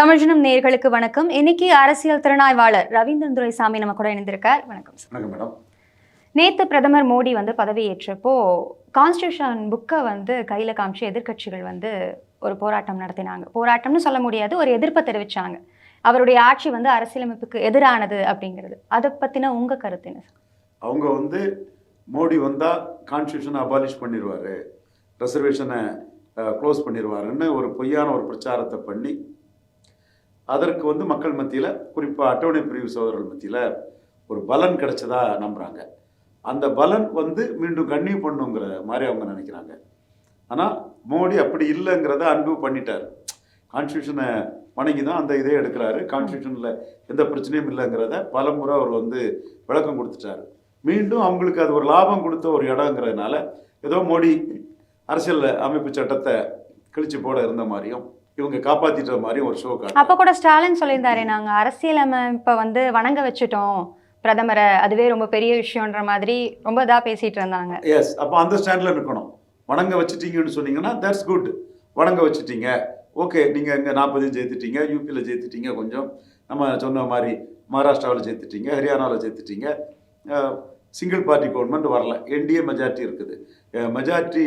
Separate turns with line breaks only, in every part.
தமிழ்ஜனம் நேர்களுக்கு வணக்கம். இன்னைக்கு அரசியல் திறனாய்வாளர் ரவீந்திரன் துரைசாமி நம்ம கூட இணைந்திருக்கார். வணக்கம் நேத்து பிரதமர் மோடி வந்து பதவியேற்றப்போ கான்ஸ்டியூஷன் புக்கை வந்து கையில காமிச்சு எதிர்க்கட்சிகள் வந்து ஒரு போராட்டம் நடத்தினாங்க. போராட்டம்னு சொல்ல முடியாது ஒரு எதிர்ப்பை தெரிவிச்சாங்க. அவருடைய ஆட்சி வந்து அரசியலமைப்புக்கு எதிரானது அப்படிங்கிறது. அதை பத்தின உங்க கருத்து என்ன
அவங்க வந்து மோடி வந்தால் கான்ஸ்டியூஷனை அபாலிஷ் பண்ணிடுவார் ரிசர்வேஷனை க்ளோஸ் பண்ணிடுவாருன்னு ஒரு பொய்யான ஒரு பிரச்சாரத்தை பண்ணி அதற்கு வந்து மக்கள் மத்தியில் குறிப்பாக அட்டவணை பிரிவு சோதரர்கள் மத்தியில் ஒரு பலன் கிடைச்சதா நம்புகிறாங்க அந்த பலன் வந்து மீண்டும் கன்னியூ பண்ணுங்கிற மாதிரி அவங்க நினைக்கிறாங்க. ஆனால் மோடி அப்படி இல்லைங்கிறத அன்பு பண்ணிட்டார். கான்ஸ்டியூஷனை வணங்கி தான் அந்த இதே எடுக்கிறாரு. கான்ஸ்டியூஷனில் எந்த பிரச்சனையும் இல்லைங்கிறத பலமுறை அவர் வந்து விளக்கம் கொடுத்துட்டாரு. மீண்டும் அவங்களுக்கு அது ஒரு லாபம் கொடுத்த ஒரு இடங்கிறதுனால ஏதோ மோடி அரசியல் அமைப்பு சட்டத்தை கிழிச்சு போட இருந்த மாதிரியும் இவங்க காப்பாத்திட்ட மாதிரியும் ஒரு ஷோ காட்டு
அப்ப கூட ஸ்டாலின் சொல்லியிருந்தாரு நாங்க அரசியலமைப்பை வந்து வணங்க வச்சுட்டோம். பிரதமரை அதுவே ரொம்ப பெரிய விஷயம்ன்ற மாதிரி ரொம்ப இதா பேசிட்டு இருந்தாங்க.
எஸ் அப்போ அந்த ஸ்டாண்டில் இருக்கணும். வணங்க வச்சுட்டீங்கன்னு சொன்னீங்கன்னா தட்ஸ் குட் வணங்க வச்சுட்டீங்க. ஓகே நீங்கள் இங்கே நாற்பதையும் ஜெயித்துட்டீங்க யூபியில் ஜெயித்துட்டீங்க கொஞ்சம். நம்ம சொன்ன மாதிரி மகாராஷ்டிராவில் ஜெயித்துட்டீங்க ஹரியானாவில் ஜெயித்துட்டீங்க. சிங்கிள் பார்ட்டி கவர்மெண்ட் வரல. என்டிஏ மெஜாரிட்டி இருக்குது. Majority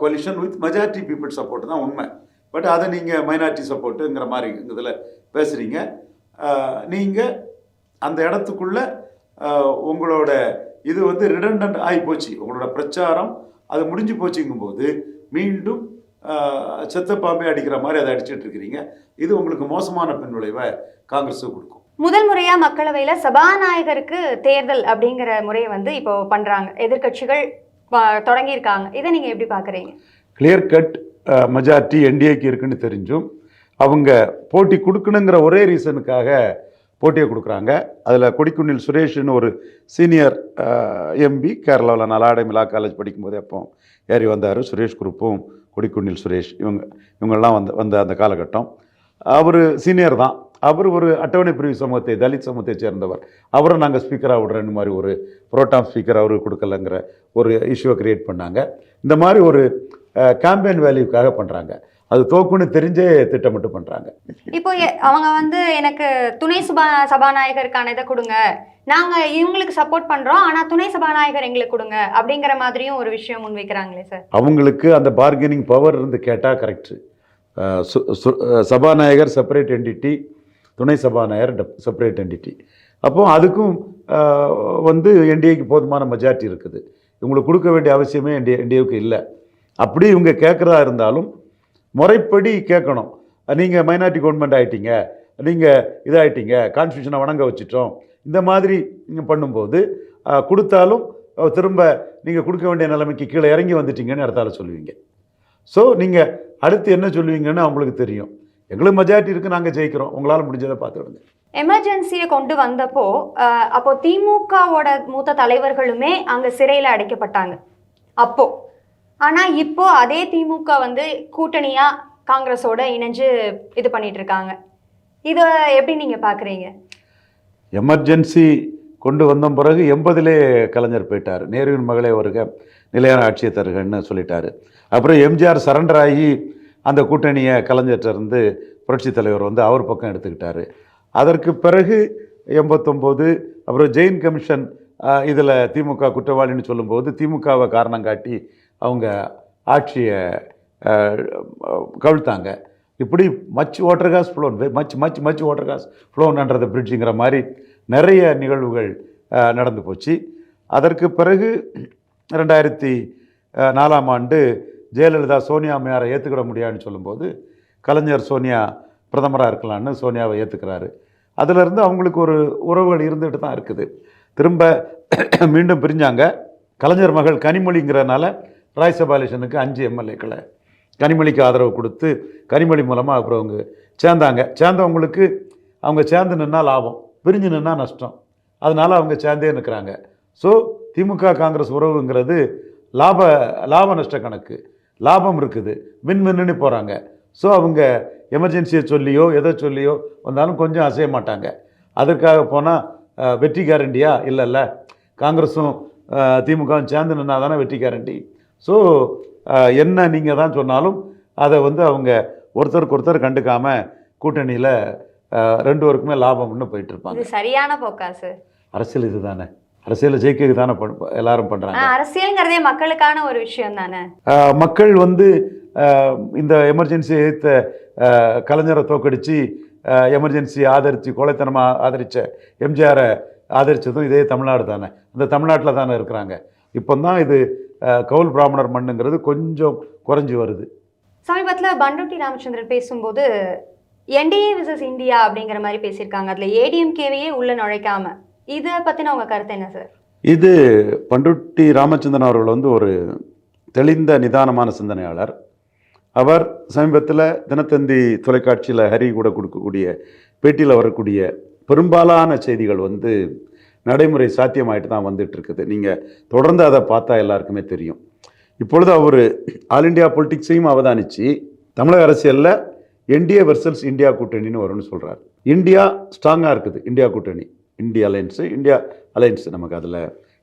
coalition with majority people support தான் உண்மை. பட் அதை நீங்கள் மைனாரிட்டி சப்போர்ட்டுங்கிற மாதிரி இதில் பேசுகிறீங்க நீங்கள் அந்த இடத்துக்குள்ள உங்களோட இது வந்து ரிடண்டன்ட் ஆகி போச்சு. உங்களோட பிரச்சாரம் அது முடிஞ்சு போச்சுங்கும்போது மீண்டும் செத்த பாம்பே அடிக்கிற மாதிரி அதை அடிச்சிட்டு இருக்கிறீங்க இது உங்களுக்கு மோசமான பின்விளைவை காங்கிரஸுக்கு கொடுக்கும்.
முதல் முறையா மக்களவையில சபாநாயகருக்கு தேர்தல் அப்படிங்கிற முறையை வந்து இப்போ பண்றாங்க. எதிர்க்கட்சிகள் ப- தொடங்கியிருக்காங்க. இதை நீங்க எப்படி பாக்குறீங்க?
கிளியர் கட் மெஜாரிட்டி என்டிஏக்கு இருக்குன்னு தெரிஞ்சும் அவங்க போட்டி கொடுக்கணுங்கிற ஒரே ரீசனுக்காக போட்டியை கொடுக்குறாங்க. அதில் கொடிக்குன்னில் சுரேஷ்னு ஒரு சீனியர் எம்பி கேரளாவில் நலாடை மிலா காலேஜ் படிக்கும்போது அப்போ ஏறி வந்தார். சுரேஷ் குரூப்பும் கொடிக்குன்னில் சுரேஷ் இவங்க இவங்கெல்லாம் வந்த வந்த அந்த காலகட்டம். அவர் சீனியர் தான். அவர் ஒரு அட்டவணை பிரிவு சமூகத்தை தலித் சமூகத்தை சேர்ந்தவர். அவரை நாங்கள் ஸ்பீக்கராக விடுறேன்னு மாதிரி ஒரு புரோட்டாம் ஸ்பீக்கர் அவருக்கு கொடுக்கலங்கிற ஒரு இஷ்யூவை க்ரியேட் பண்ணாங்க. இந்த மாதிரி ஒரு கேம்பெயின் வேல்யூக்காக பண்ணுறாங்க அது தோக்குன்னு தெரிஞ்சே திட்டமிட்டு பண்ணுறாங்க
இப்போ அவங்க வந்து எனக்கு துணை சுபா சபாநாயகருக்கான இதை கொடுங்க. நாங்க இவங்களுக்கு சப்போர்ட் பண்றோம் ஆனா துணை சபாநாயகர் எங்களுக்கு கொடுங்க அப்படிங்கிற மாதிரியும் ஒரு விஷயம் முன்வைக்கிறாங்களே சார்.
அவங்களுக்கு அந்த பார்கெனிங் பவர் இருந்து கேட்டால் கரெக்டு சபாநாயகர் செப்பரேட் என்டிட்டி துணை சபாநாயகர் செப்பரேட் என்டிட்டி அப்போ அதுக்கும் வந்து என்டிஏக்கு போதுமான மெஜாரிட்டி இருக்குது. இவங்களுக்கு கொடுக்க வேண்டிய அவசியமே என்டிஏ என்டிஏவுக்கு இல்லை. அப்படி இவங்க கேட்குறதா இருந்தாலும் முறைப்படி கேட்கணும். நீங்கள் மைனாரிட்டி கவர்மெண்ட் ஆகிட்டீங்க நீங்கள் இதாகிட்டீங்க கான்ஸ்டியூஷனை வணங்க வச்சிட்டோம். இந்த மாதிரி நீங்கள் பண்ணும்போது கொடுத்தாலும் திரும்ப நீங்கள் கொடுக்க வேண்டிய நிலைமைக்கு கீழே இறங்கி வந்துட்டீங்கன்னு இடத்தால சொல்லுவீங்க. ஸோ நீங்கள் அடுத்து என்ன சொல்லுவீங்கன்னு அவங்களுக்கு தெரியும். எங்களுக்கு மெஜாரிட்டி இருக்குது நாங்கள் ஜெயிக்கிறோம். உங்களால் முடிஞ்சதை பார்த்துடுங்க
எமர்ஜென்சியை கொண்டு வந்தப்போ அப்போ திமுகவோட மூத்த தலைவர்களுமே அங்கே சிறையில் அடைக்கப்பட்டாங்க. அப்போது ஆனால் இப்போ அதே திமுக வந்து கூட்டணியா காங்கிரஸோட இணைஞ்சு இது பண்ணிட்டு இருக்காங்க இதை எப்படி நீங்க பாக்குறீங்க?
எமர்ஜென்சி கொண்டு வந்த பிறகு எண்பதிலே கலைஞர் போயிட்டார். நேருவின் மகளே வருக நிலையான ஆட்சியை தருகன்னு சொல்லிட்டாரு. அப்புறம் எம்ஜிஆர் சரண்டர் ஆகி அந்த கூட்டணியை கலைஞர்கிட்ட இருந்து புரட்சித் தலைவர் வந்து அவர் பக்கம் எடுத்துக்கிட்டாரு. அதற்கு பிறகு எண்பத்தொம்போது அப்புறம் ஜெயின் கமிஷன் இதில் திமுக குற்றவாளின்னு சொல்லும்போது திமுகவை காரணம் காட்டி அவங்க ஆட்சியை கவிழ்த்தாங்க. இப்படி much water has flown much much much water has ஃப்ளோன்ன்றது பிரிட்ஜுங்கிற மாதிரி நிறைய நிகழ்வுகள் நடந்து போச்சு. அதற்கு பிறகு ரெண்டாயிரத்தி நாலாம் ஆண்டு ஜெயலலிதா சோனியா அம்மையாரை ஏற்றுக்கிட முடியாதுன்னு சொல்லும்போது கலைஞர் சோனியா பிரதமராக இருக்கலான்னு சோனியாவை ஏற்றுக்கிறாரு அதிலிருந்து அவங்களுக்கு ஒரு உறவுகள் இருந்துகிட்டு தான் இருக்குது. திரும்ப மீண்டும் பிரிஞ்சாங்க. கலைஞர் மகள் கனிமொழிங்கிறனால ராய்சபாலேஷனுக்கு அஞ்சு எம்எல்ஏக்களை கனிமொழிக்கு ஆதரவு கொடுத்து கனிமொழி மூலமாக அப்புறம் அவங்க சேர்ந்தாங்க. சேர்ந்தவங்களுக்கு அவங்க சேர்ந்து நின்னா லாபம் பிரிஞ்சு நின்னா நஷ்டம். அதனால் அவங்க சேர்ந்தே நிற்கிறாங்க ஸோ திமுக காங்கிரஸ் உறவுங்கிறது லாப லாப நஷ்ட கணக்கு. லாபம் இருக்குது மின் மின்னு போகிறாங்க ஸோ அவங்க எமர்ஜென்சியை சொல்லியோ எதை சொல்லியோ வந்தாலும் கொஞ்சம் அசைய மாட்டாங்க. அதற்காக போனால் வெற்றி கேரண்டியா இல்லைல்ல. காங்கிரஸும் திமுகவும் சேர்ந்து நின்னா தானே வெற்றி கேரண்டி ஸோ என்ன நீங்கள் தான் சொன்னாலும் அதை வந்து அவங்க ஒருத்தருக்கு ஒருத்தர் கண்டுக்காமல் கூட்டணியில் ரெண்டு பேருக்குமே லாபம்னு போயிட்டு இருப்பாங்க
இது சரியான போக்கா சார்?
அரசியல் இதுதானே. அரசியலை ஜெயிக்க தானே எல்லாரும் பண்ணுறாங்க
அரசியல்ங்கிறதே மக்களுக்கான ஒரு விஷயம் தானே?
மக்கள் வந்து இந்த எமர்ஜென்சி எதிர்த்த கலைஞரை தோக்கடிச்சு எமர்ஜென்சி ஆதரித்து கோழைத்தனமாக ஆதரித்த எம்ஜிஆரை ஆதரித்ததும் இதே தமிழ்நாடு தானே. அந்த தமிழ்நாட்டில் தானே இருக்கிறாங்க. இப்போ தான் இது கவுல் பிராமணர் மண்ணுங்கிறது கொஞ்சம் குறைஞ்சி வருது.
சமீபத்தில் பண்டோட்டி ராமச்சந்திரன் பேசும்போது என்டிஏ விசஸ் இந்தியா அப்படிங்கிற மாதிரி பேசியிருக்காங்க. அதில் ஏடிஎம்கேவையே உள்ள நுழைக்காம. இதை பற்றின உங்கள் கருத்து என்ன சார்?
இது பண்டுட்டி ராமச்சந்திரன் அவர்கள் வந்து ஒரு தெளிந்த நிதானமான சிந்தனையாளர். அவர் சமீபத்தில் தினத்தந்தி தொலைக்காட்சியில் ஹரி கூட கொடுக்கக்கூடிய பேட்டியில் வரக்கூடிய பெரும்பாலான செய்திகள் வந்து நடைமுறை சாத்தியமாயிட்டு தான் வந்துட்டு இருக்குது நீங்கள் தொடர்ந்து அதை பார்த்தா எல்லாருக்குமே தெரியும். இப்பொழுது அவர் ஆல் இண்டியா பொலிட்டிக்ஸையும் அவதானித்து தமிழக அரசியலில் என்டிஏ வெர்சல்ஸ் இந்தியா கூட்டணின்னு வரும்னு சொல்கிறார் இந்தியா ஸ்ட்ராங்காக இருக்குது இந்தியா கூட்டணி. இந்தியா அலைன்ஸு இந்தியா அலைன்ஸ் நமக்கு அதில்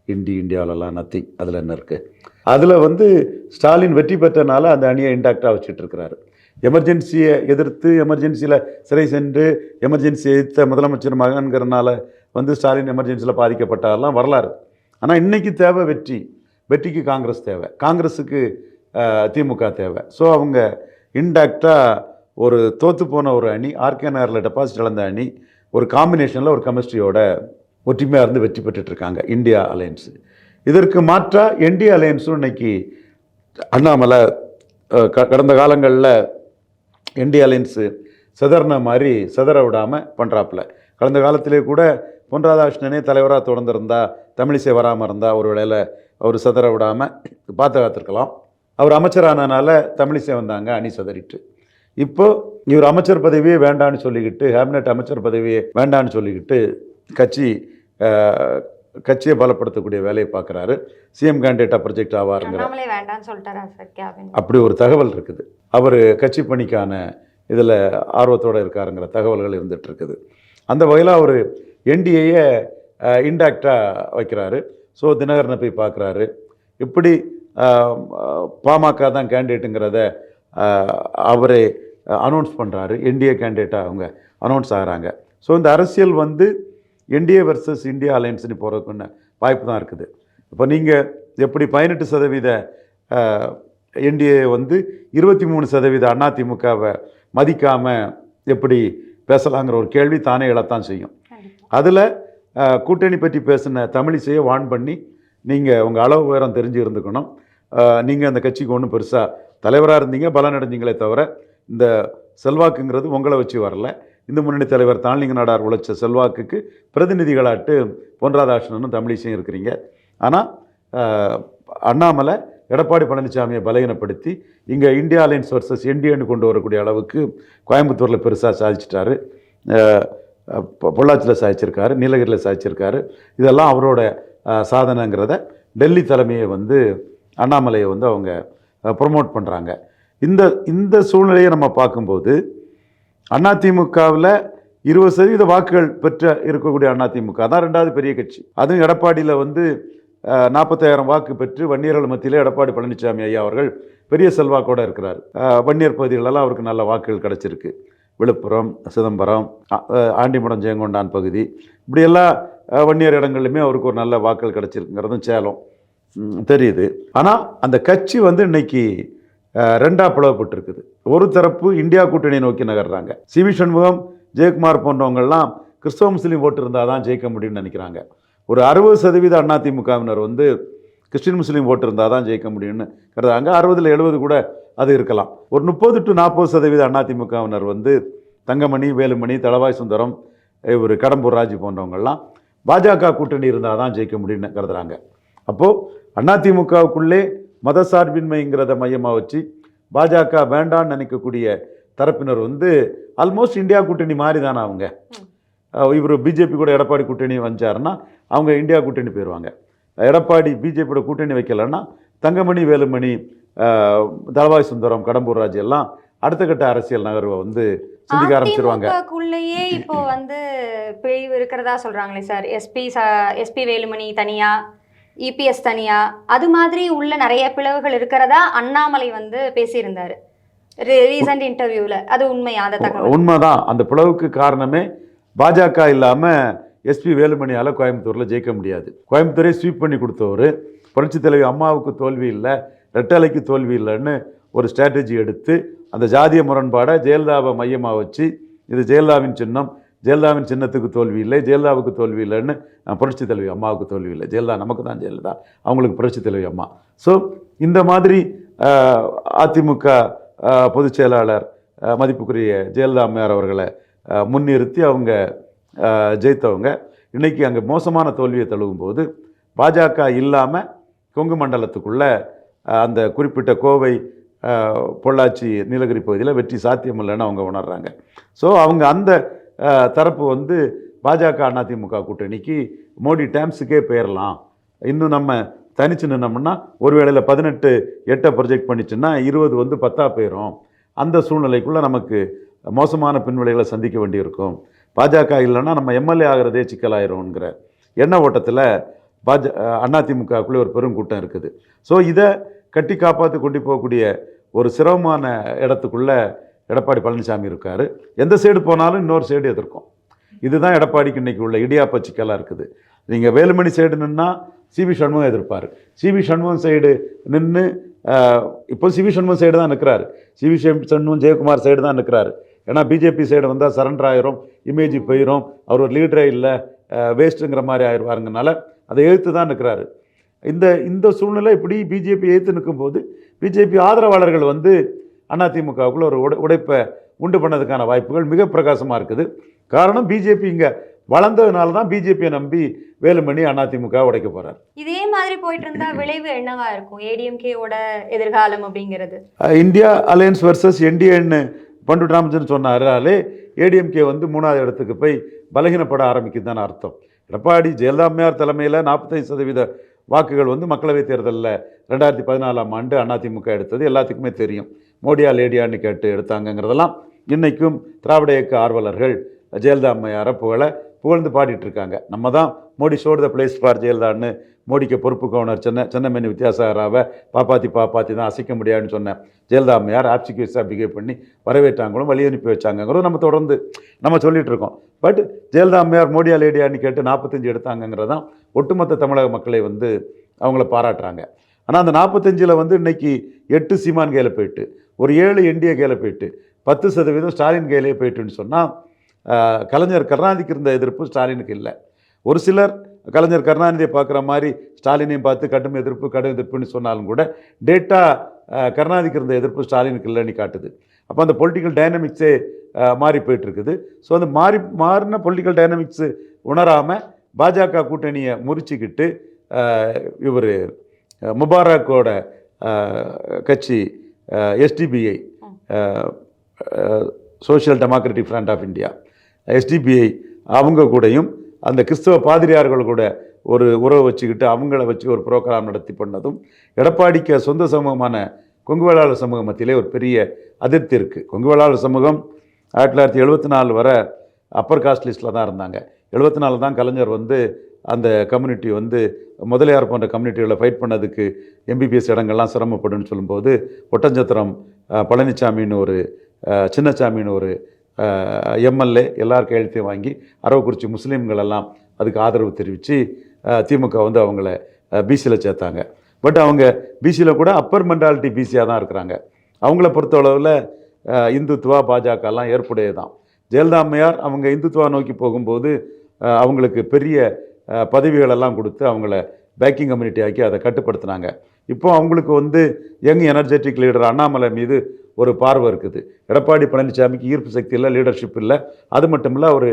இண்டி இந்தியாவிலலாம் நத்திங் அதில் என்ன இருக்குது அதில் வந்து ஸ்டாலின் வெற்றி பெற்றனால அந்த அணியை இன்டாக்டாக வச்சுட்டு இருக்கிறாரு எமர்ஜென்சியை எதிர்த்து எமர்ஜென்சியில் சிறை சென்று எமர்ஜென்சி எதிர்த்த முதலமைச்சர் மகன்கிறனால வந்து ஸ்டாலின் எமர்ஜென்சியில் பாதிக்கப்பட்டாரெல்லாம் வரலாறு. ஆனால் இன்றைக்கி தேவை வெற்றி. வெற்றிக்கு காங்கிரஸ் தேவை. காங்கிரஸுக்கு திமுக தேவை. ஸோ அவங்க இன்டாக்டாக ஒரு தோற்று போன ஒரு அணி ஆர்கே நகரில் டெபாசிட் இழந்த அணி ஒரு காம்பினேஷனில் ஒரு கெமிஸ்ட்ரியோட ஒற்றுமையாக இருந்து வெற்றி பெற்றுட்ருக்காங்க இந்தியா அலையன்ஸு இதற்கு மாற்றா என்டிஏ அலையன்ஸும் இன்னைக்கு அண்ணாமலை க- கடந்த காலங்களில் என்டிஏ அலையன்ஸு சிதறின மாதிரி சிதற விடாமல் பண்ணுறாப்புல கடந்த காலத்திலே கூட பொன் ராதாகிருஷ்ணனே தலைவராக தொடர்ந்திருந்தா தமிழிசை வராமல் இருந்தால் ஒரு வேளையில் அவர் சிதற விடாமல் பார்த்து காத்திருக்கலாம். அவர் அமைச்சரானனால தமிழிசை வந்தாங்க அணி சிதறிட்டு. இப்போ இவர் அமைச்சர் பதவியே வேண்டான்னு சொல்லிக்கிட்டு கேபினட் அமைச்சர் பதவியே வேண்டான்னு சொல்லிக்கிட்டு கட்சி கட்சியை பலப்படுத்தக்கூடிய வேலையை பார்க்குறாரு. சிஎம் கேண்டிடேட்டாக ப்ரொஜெக்ட் ஆவாருங்கிற அப்படி ஒரு தகவல் இருக்குது. அவர் கட்சி பணிக்கான இதில் ஆர்வத்தோடு இருக்காருங்கிற தகவல்கள் இருந்துட்டு இருக்குது. அந்த வகையில் அவர் என்டிஏயை இன்டாக்டாக வைக்கிறாரு. ஸோ தினகரனை போய் பார்க்குறாரு. இப்படி பாமக தான் கேண்டிடேட்டுங்கிறத அவரே அனௌன்ஸ் பண்ணுறாரு என்டிஏ கேண்டிடேட்டாக அவங்க அனௌன்ஸ் ஆகுறாங்க. ஸோ இந்த அரசியல் வந்து என்டிஏ வர்சஸ் இந்தியா அலையன்ஸ்னு போகிறதுக்குன்னு வாய்ப்பு தான் இருக்குது. இப்போ நீங்கள் எப்படி பதினெட்டு சதவீத என்டிஏ வந்து இருபத்தி மூணு சதவீத அதிமுகவை மதிக்காமல் எப்படி பேசலாங்கிற ஒரு கேள்வி தானே எழத்தான் செய்யும். அதில் கூட்டணி பற்றி பேசின தமிழிசையை வான் பண்ணி நீங்கள் உங்கள் அளவு உயரம் தெரிஞ்சு இருந்துக்கணும். நீங்கள் அந்த கட்சிக்கு ஒன்றும் பெருசாக தலைவராக இருந்தீங்க பலனடைஞ்சிங்களே தவிர இந்த செல்வாக்குங்கிறது உங்களை வச்சு வரல. இந்து முன்னணி தலைவர் தாழ்லிங்க நாடார் உழைச்ச செல்வாக்குக்கு பிரதிநிதிகளாட்டு பொன் ராதாகிருஷ்ணனும் தமிழிசையும் இருக்கிறீங்க. ஆனால் அண்ணாமலை எடப்பாடி பழனிசாமியை பலகீனப்படுத்தி இங்கே இந்தியா அலைன்ஸ் வர்சஸ் என்டிஏன்னு கொண்டு வரக்கூடிய அளவுக்கு கோயம்புத்தூரில் பெருசாக சாதிச்சிட்டாரு. பொள்ளாச்சியில் சாதிச்சிருக்காரு நீலகிரியில் சாதிச்சிருக்காரு இதெல்லாம் அவரோட சாதனைங்கிறத டெல்லி தலைமையை வந்து அண்ணாமலையை வந்து அவங்க ப்ரொமோட் பண்ணுறாங்க இந்த இந்த சூழ்நிலையை நம்ம பார்க்கும்போது அதிமுகவில் இருபது சதவீத வாக்குகள் பெற்ற இருக்கக்கூடிய அதிமுக தான் ரெண்டாவது பெரிய கட்சி. அதுவும் எடப்பாடியில் வந்து நாற்பத்தாயிரம் வாக்கு பெற்று வன்னியர்கள் மத்தியிலே எடப்பாடி பழனிசாமி ஐயா அவர்கள் பெரிய செல்வாக்கோட இருக்கிறார். வன்னியர் பகுதிகளெல்லாம் அவருக்கு நல்ல வாக்குகள் கிடச்சிருக்கு. விழுப்புரம் சிதம்பரம் ஆண்டிமடம் ஜெயங்கொண்டான் பகுதி. இப்படி எல்லா வன்னியர் இடங்கள்லையுமே அவருக்கு ஒரு நல்ல வாக்கள் கிடச்சிருக்குங்கிறதும் சேலம் தெரியுது. ஆனால் அந்த கட்சி வந்து இன்னைக்கு ரெண்டாக பிளவுபட்டுருக்குது. ஒரு தரப்பு இந்தியா கூட்டணியை நோக்கி நகர்றாங்க. சி வி சண்முகம் ஜெயக்குமார் போன்றவங்கெல்லாம் கிறிஸ்தவ முஸ்லீம் ஓட்டு இருந்தால் தான் ஜெயிக்க முடியும்னு நினைக்கிறாங்க. ஒரு அறுபது சதவீத அதிமுகவினர் வந்து கிறிஸ்டின் முஸ்லீம் ஓட்டு இருந்தால் தான் ஜெயிக்க முடியும்னு. கருதாங்க அறுபதில் எழுபது கூட அது இருக்கலாம். ஒரு முப்பது டு நாற்பது சதவீத அதிமுகவினர் வந்து தங்கமணி வேலுமணி தளவாய் சுந்தரம் இவர் கடம்பூர் ராஜு போன்றவங்கெல்லாம் பாஜக கூட்டணி இருந்தால் தான் ஜெயிக்க முடியும்னு கருதுறாங்க. அப்போது அதிமுகவுக்குள்ளே மதசார்பின்மைங்கிறத மையமாக வச்சு பாஜக வேண்டான்னு நினைக்கக்கூடிய தரப்பினர் வந்து ஆல்மோஸ்ட் இந்தியா கூட்டணி மாதிரி தானே அவங்க இவர் பிஜேபி கூட எடப்பாடி கூட்டணி வந்தாருன்னா அவங்க இந்தியா கூட்டணி போயிடுவாங்க எடப்பாடி பிஜேபியோட கூட்டணி வைக்கலைன்னா தங்கமணி வேலுமணி அஹ், தளவாய் சுந்தரம் கடம்பூர் ராஜு எல்லாம் அடுத்த கட்ட அரசியல் நகர்வை வந்து சிந்திக்க ஆரம்பிச்சிருவாங்க.
அதிமுகக்குள்ளேயே இப்போ வந்து பிரிவு இருக்கிறதா சொல்றாங்களே சார். எஸ்பி எஸ்பி வேலுமணி தனியா இபிஎஸ் தனியா அது மாதிரி உள்ள நிறைய பிளவுகள் இருக்கிறதா அண்ணாமலை வந்து பேசியிருந்தாரு. ரீசன்ட் இன்டர்வியூல. அது உண்மையா அந்த தகவல்?
உண்மைதான். அந்த பிளவுக்கு காரணமே பாஜக இல்லாமல் எஸ்பி வேலுமணியால் கோயம்புத்தூரில் ஜெயிக்க முடியாது. கோயம்புத்தூரை ஸ்வீப் பண்ணி கொடுத்தவர். புரட்சி தலைவி அம்மாவுக்கு தோல்வி இல்லை ரெட்டலைக்கு தோல்வி இல்லைன்னு ஒரு ஸ்ட்ராட்டஜி எடுத்து அந்த ஜாதிய முரண்பாடை ஜெயலலிதாவை மையமாக வச்சு இது ஜெயலலிதாவின் சின்னம் ஜெயலலிதாவின் சின்னத்துக்கு தோல்வி இல்லை ஜெயலலிதாவுக்கு தோல்வி இல்லைன்னு புரட்சி தலைவி அம்மாவுக்கு தோல்வி இல்லை. ஜெயலலிதா நமக்கு தான் ஜெயலலிதா அவங்களுக்கு புரட்சி தலைவி அம்மா. ஸோ இந்த மாதிரி அதிமுக பொதுச் செயலாளர் மதிப்புக்குரிய ஜெயலலிதா அம்மையார் அவர்களை முன்னிறுத்தி அவங்க ஜெயித்தவங்க. இன்றைக்கி அங்கே மோசமான தோல்வியை தழுவும்போது பாஜக இல்லாமல் கொங்கு மண்டலத்துக்குள்ளே அந்த குறிப்பிட்ட கோவை பொள்ளாச்சி நீலகிரி பகுதியில் வெற்றி சாத்தியமில்லைன்னு அவங்க உணர்கிறாங்க ஸோ அவங்க அந்த தரப்பு வந்து பாஜக அதிமுக கூட்டணிக்கு மோடி டேம்ஸுக்கே போயிடலாம் இன்னும் நம்ம தனிச்சு நின்னோம்னா ஒரு வேளையில் பதினெட்டு எட்டை ப்ரொஜெக்ட் பண்ணிச்சுன்னா இருபது வந்து பத்தா போயிடும் அந்த சூழ்நிலைக்குள்ளே நமக்கு மோசமான பின்விளைகளை சந்திக்க வேண்டியிருக்கும். பாஜக இல்லைன்னா நம்ம எம்எல்ஏ ஆகிறதே சிக்கலாயிரும்ங்கிற எண்ண ஓட்டத்தில் பாஜ அதிமுகக்குள்ளே ஒரு பெரும் கூட்டம் இருக்குது. ஸோ இதை கட்டி காப்பாற்றி கொண்டு போகக்கூடிய ஒரு சிரமமான இடத்துக்குள்ளே எடப்பாடி பழனிசாமி இருக்கார். எந்த சைடு போனாலும் இன்னொரு சைடு எதிர்க்கும். இதுதான் எடப்பாடிக்கு இன்னைக்கு உள்ள இடியாப்ப சிக்கலாக இருக்குது. நீங்கள் வேலுமணி சைடு நின்னா சிவி சண்முகம் எதிர்ப்பார். சிவி சண்முகம் சைடு நின்று இப்போ சிவி சண்முகம் சைடு தான் நிற்கிறாரு சிவி சண்முகம் ஜெயக்குமார் சைடு தான் நிற்கிறாரு ஏன்னா பிஜேபி சைடு வந்தால் சரண்டர் ஆயிரும் இமேஜ் போயிடும் அவர் ஒரு லீடரே இல்லை வேஸ்ட்டுங்கிற மாதிரி ஆயிடுவாருங்கனால அதை எழுத்து தான் நிற்கிறாரு இந்த இந்த சூழ்நிலை இப்படி பிஜேபி எதிர்த்து நிற்கும்போது பிஜேபி ஆதரவாளர்கள் வந்து அதிமுகவுக்குள்ள ஒரு உடை உடைப்பை உண்டு பண்ணதுக்கான வாய்ப்புகள் மிக பிரகாசமாக இருக்குது. காரணம் பிஜேபி இங்கே வளர்ந்ததுனால தான் பிஜேபியை நம்பி வேலுமணி அதிமுக உடைக்க போகிறார்
இதே மாதிரி போயிட்டு இருந்தா விளைவு என்னவா இருக்கும்? ஏடிஎம்கேவோட எதிர்காலம் அப்படிங்கிறது.
இந்தியா அலையன்ஸ் வர்சஸ் என்டிஏன்னு பண்டு ராமச்சந்திரன் சொன்னாராலே ஏடிஎம்கே வந்து மூணாவது இடத்துக்கு போய் பலகீனப்பட ஆரம்பிக்குதுன்னு அர்த்தம். எடப்பாடி ஜெயலலிதாமையார் தலைமையில் நாற்பத்தைந்து சதவீத வாக்குகள் வந்து மக்களவைத் தேர்தலில் ரெண்டாயிரத்தி பதினாலாம் ஆண்டு அதிமுக எடுத்தது எல்லாத்துக்குமே தெரியும். மோடியா லேடியான்னு கேட்டு எடுத்தாங்கங்கிறதெல்லாம் இன்றைக்கும் திராவிட இயக்க ஆர்வலர்கள் ஜெயலலிதா அம்மையாரை புகழ புகழ்ந்து பாடிட்டு இருக்காங்க. நம்ம தான் Modi showed the place for ஜெயலலிதான்னு மோடிக்கு பொறுப்பு கவுனர் சென்னை சென்னமேனி வித்யாசாகராவை பாப்பாத்தி பாப்பாத்தி தான் அசைக்க முடியாதுன்னு சொன்ன ஜெயலலிதா அம்மையார் ஆப்சிக்யூஸாக பிஹேவ் பண்ணி வரவேற்றாங்களும் வழி அனுப்பி வச்சாங்கிறது நம்ம தொடர்ந்து நம்ம சொல்லிகிட்டு இருக்கோம். பட் ஜெயலலிதா அம்மையார் மோடியா லேடியான்னு கேட்டு நாற்பத்தஞ்சு எடுத்தாங்கங்கிறது தான் ஒட்டுமொத்த தமிழக மக்களை வந்து அவங்கள பாராட்டுறாங்க. ஆனால் அந்த நாற்பத்தஞ்சில் வந்து இன்னைக்கு எட்டு சீமான் கையில் போயிட்டு ஒரு ஏழு என்டிஏ கையில் போயிட்டு பத்து சதவீதம் ஸ்டாலின் கையிலே போயிட்டுன்னு சொன்னால் கலைஞர் கருணாநிதிக்கு இருந்த எதிர்ப்பு ஸ்டாலினுக்கு இல்லை. ஒரு சிலர் கலைஞர் கருணாநிதியை பார்க்குற மாதிரி ஸ்டாலினையும் பார்த்து கடும் எதிர்ப்பு கடும் எதிர்ப்புன்னு சொன்னாலும் கூட டேட்டா கருணாநிதிக்கு இருந்த எதிர்ப்பு ஸ்டாலினுக்கு இல்லைன்னு காட்டுது. அப்போ அந்த பொலிட்டிக்கல் டைனமிக்ஸே மாறி போயிட்டு இருக்குது ஸோ அந்த மாறி மாறின பொலிட்டிக்கல் டைனமிக்ஸு உணராமல் பாஜக கூட்டணியை முறிச்சுக்கிட்டு இவர் முபாரக்கோட கட்சி SDPI social democratic front of India SDPI அவங்க கூடயும் அந்த கிறிஸ்தவ பாதிரியார்கள் கூட ஒரு உறவு வச்சுக்கிட்டு அவங்கள வச்சு ஒரு ப்ரோக்ராம் நடத்தி பண்ணதும் எடப்பாடிக்கு சொந்த சமூகமான கொங்கு வேளாளர் சமூகம் மத்தியிலே ஒரு பெரிய அதிருப்தி இருக்குது கொங்கு வேளாளர் சமூகம் ஆயிரத்தி தொள்ளாயிரத்தி எழுபத்தி நாலு வரை அப்பர் காஸ்ட் லிஸ்ட்டில் தான் இருந்தாங்க. எழுபத்தி நாலு தான் கலைஞர் வந்து அந்த கம்யூனிட்டி வந்து முதலியார் போன்ற கம்யூனிட்டிகளை ஃபைட் பண்ணதுக்கு எம்பிபிஎஸ் இடங்கள்லாம் சிரமப்படுன்னு சொல்லும்போது ஒட்டஞ்சத்திரம் பழனிசாமின்னு ஒரு சின்னசாமின்னு ஒரு எம்எல்ஏ எல்லார் கையெழுத்தையும் வாங்கி அரவக்குறிச்சி முஸ்லீம்களெல்லாம் அதுக்கு ஆதரவு தெரிவித்து திமுக வந்து அவங்கள பிசியில் சேர்த்தாங்க. பட் அவங்க பிசியில் கூட அப்பர் மென்டாலிட்டி பிசியாக தான் இருக்கிறாங்க. அவங்கள பொறுத்தளவில் இந்துத்துவா பாஜகலாம் ஏற்புடையது தான். ஜெயலலிதா அம்மையார் அவங்க இந்துத்துவா நோக்கி போகும்போது அவங்களுக்கு பெரிய பதவிகளெல்லாம் கொடுத்து அவங்கள பேக்கிங் கம்யூனிட்டி ஆக்கி அதை கட்டுப்படுத்தினாங்க. இப்போ அவங்களுக்கு வந்து யங் எனர்ஜெட்டிக் லீடர் அண்ணாமலை மீது ஒரு பார்வை இருக்குது. எடப்பாடி பழனிசாமிக்கு ஈர்ப்பு சக்தி இல்லை லீடர்ஷிப் இல்லை. அது மட்டும் இல்லை ஒரு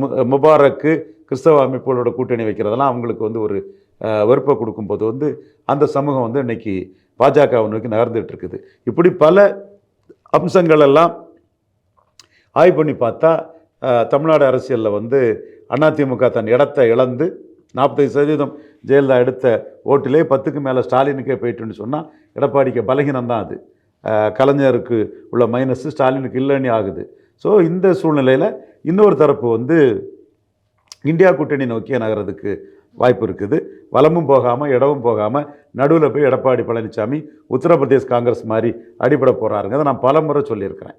மு- முபாரக்கு கிறிஸ்தவ அமைப்புகளோட கூட்டணி வைக்கிறதெல்லாம் அவங்களுக்கு வந்து ஒரு வெறுப்பை கொடுக்கும்போது வந்து அந்த சமூகம் வந்து இன்னைக்கு பாஜகவை நோக்கி நகர்ந்துட்டு இருக்குது. இப்படி பல அம்சங்கள் எல்லாம் ஆய்வு பண்ணி பார்த்தா தமிழ்நாடு அரசியலில் வந்து அதிமுக தன் இடத்தை இழந்து நாற்பத்தைந்து சதவீதம் ஜெயலலிதா எடுத்த ஓட்டிலே பத்துக்கு மேலே ஸ்டாலினுக்கே போயிட்டுன்னு சொன்னால் எடப்பாடிக்கு பலகீனம் தான் அது. கலைஞருக்கு உள்ள மைனஸ் ஸ்டாலினுக்கு இல்லைன்னு ஆகுது. ஸோ இந்த சூழ்நிலையில் இன்னொரு தரப்பு வந்து இந்தியா கூட்டணி நோக்கிய நகரத்துக்கு வாய்ப்பு இருக்குது. வளமும் போகாமல் இடமும் போகாமல் நடுவில் போய் எடப்பாடி பழனிசாமி உத்தரப்பிரதேஷ் காங்கிரஸ் மாதிரி அடிபட அதை நான் பல முறை சொல்லியிருக்கிறேன்.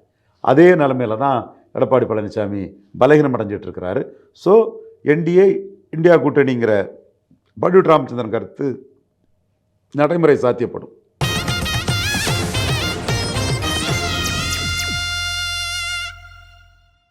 அதே நிலமையில தான் எடப்பாடி பழனிசாமி பலகீனம் அடைஞ்சிட்டு இருக்கிறாரு. ஸோ என்டிஏ இந்தியா கூட்டணிங்கிற படு ராமச்சந்திரன் கருத்து நடைமுறை சாத்தியப்படும்.